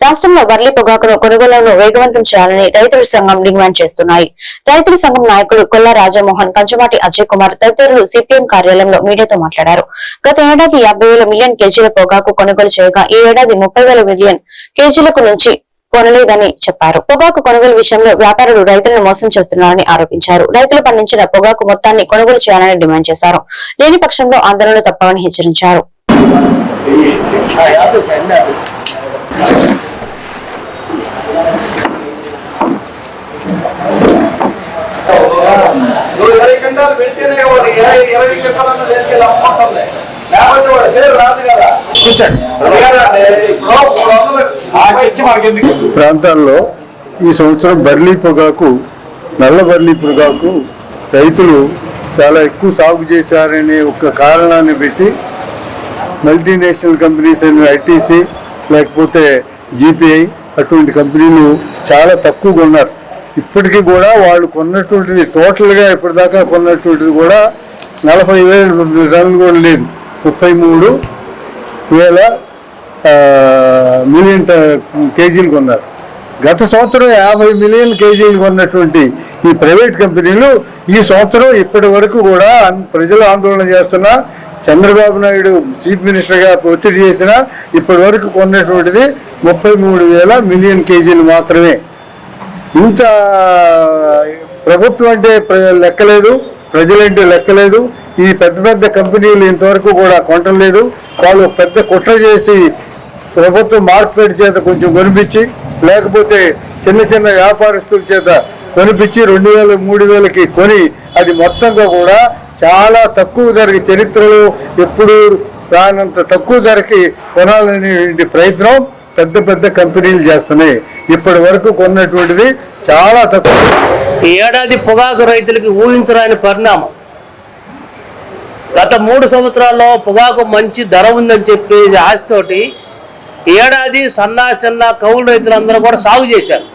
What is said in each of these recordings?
రాష్ట్రంలో వర్లి పొగాకును కొనుగోలను వేగవంతం చేయాలని రైతుల సంఘం డిమాండ్ చేస్తున్నాయి. రైతుల సంఘం నాయకులు కొల్ల రాజమోహన్ కంచమాటి అజయ్ కుమార్ తదితరులు సిపిఎం కార్యాలయంలో మీడియాతో మాట్లాడారు. గత ఏడాది యాభై వేల మిలియన్ కేజీల పొగాకు కొనుగోలు చేయగా ఈ ఏడాది ముప్పై వేల మిలియన్ కేజీలకు నుంచి కొనలేదని చెప్పారు. పొగాకు కొనుగోలు విషయంలో వ్యాపారులు రైతులను మోసం చేస్తున్నారని ఆరోపించారు. రైతులు పండించిన పొగాకు మొత్తాన్ని కొనుగోలు చేయాలని డిమాండ్ చేశారు. లేని పక్షంలో ఆందోళనలు తప్పవని హెచ్చరించారు. నువ్వు ఇరవై గంటలు పెడితేనే వాడు ఇరవై ఇరవై చెప్పాలన్న తీసుకెళ్ళి అమ్ముకుంటుంది లేకపోతే వాడు పేరు రాదు కదా. కూర్చోండి. ప్రాంతాల్లో ఈ సంవత్సరం బర్లీ పొగాకు నల్ల బర్లీ పొగాకు రైతులు చాలా ఎక్కువ సాగు చేశారనే ఒక కారణాన్ని పెట్టి మల్టీనేషనల్ కంపెనీస్ అయిన ఐటీసీ లేకపోతే జీపీఐ అటువంటి కంపెనీలు చాలా తక్కువ కొన్నారు. ఇప్పటికీ కూడా వాళ్ళు కొన్నటువంటిది టోటల్గా ఇప్పటిదాకా కొన్నటువంటిది కూడా నలభై వేల టన్నులు కూడా లేదు. ముప్పై మూడు వేల మిలియన్ కేజీలు కొన్నారు. గత సంవత్సరం యాభై మిలియన్ కేజీలు కొన్నటువంటి ఈ ప్రైవేట్ కంపెనీలు ఈ సంవత్సరం ఇప్పటి వరకు కూడా ప్రజలు ఆందోళన చేస్తున్న చంద్రబాబు నాయుడు చీఫ్ మినిస్టర్గా ఒత్తిడి చేసినా ఇప్పటి వరకు కొన్నటువంటిది ముప్పై మూడు వేల మిలియన్ కేజీలు మాత్రమే. ఇంత ప్రభుత్వం అంటే లెక్కలేదు ప్రజలంటే లెక్కలేదు. ఈ పెద్ద పెద్ద కంపెనీలు ఇంతవరకు కూడా కొనటం వాళ్ళు పెద్ద కుట్ర చేసి ప్రభుత్వం మార్కెట్ చేత కొంచెం కొనిపించి లేకపోతే చిన్న చిన్న వ్యాపారస్తుల చేత కొనిపించి రెండు వేల మూడు వేలకి కొని అది మొత్తంగా కూడా చాలా తక్కువ ధరకి చరిత్రలో ఎప్పుడు రానంత తక్కువ ధరకి కొనాలనే ప్రయత్నం పెద్ద పెద్ద కంపెనీలు చేస్తున్నాయి. ఇప్పటి వరకు కొన్నటువంటిది చాలా తక్కువ. ఈ ఏడాది పొగాకు రైతులకి ఊహించరాని పరిణామం. గత మూడు సంవత్సరాల్లో పొగాకు మంచి ధర ఉందని చెప్పి ఆశతోటి ఏడాది సన్నా చిన్న కౌలు రైతులందరూ కూడా సాగు చేశారు.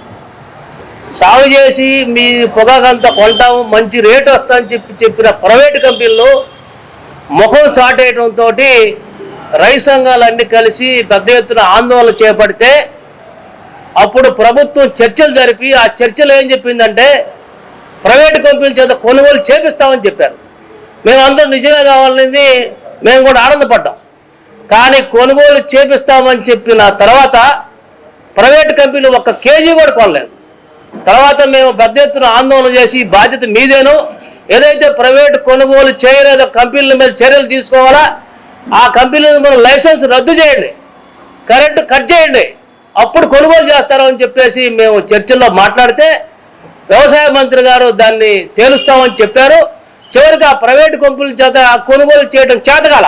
సాగు చేసి మీ పొగాకు అంతా కొంటాము మంచి రేటు వస్తుందని చెప్పి చెప్పిన ప్రైవేట్ కంపెనీలు ముఖం చాటేయడంతో రైతు సంఘాలన్నీ కలిసి పెద్ద ఎత్తున ఆందోళన చేపడితే అప్పుడు ప్రభుత్వం చర్చలు జరిపి ఆ చర్చలు ఏం చెప్పిందంటే ప్రైవేట్ కంపెనీల చేత కొనుగోలు చేపిస్తామని చెప్పారు. మేమందరం నిజమే కావాలనేది మేము కూడా ఆనందపడ్డాం. కానీ కొనుగోలు చేపిస్తామని చెప్పిన తర్వాత ప్రైవేట్ కంపెనీలు ఒక్క కేజీ కూడా కొనలేదు. తర్వాత మేము పెద్ద ఎత్తున ఆందోళన చేసి బాధ్యత మీదేను. ఏదైతే ప్రైవేట్ కొనుగోలు చేయలేదో కంపెనీల మీద చర్యలు తీసుకోవాలా ఆ కంపెనీ మీద లైసెన్స్ రద్దు చేయండి. కరెంటు కట్ చేయండి. అప్పుడు కొనుగోలు చేస్తారు అని చెప్పేసి మేము చర్చల్లో మాట్లాడితే వ్యవసాయ మంత్రి గారు దాన్ని తేలుస్తామని చెప్పారు. చివరికి ఆ ప్రైవేట్ కంపెనీల చేత ఆ కొనుగోలు చేయడం చేతకాల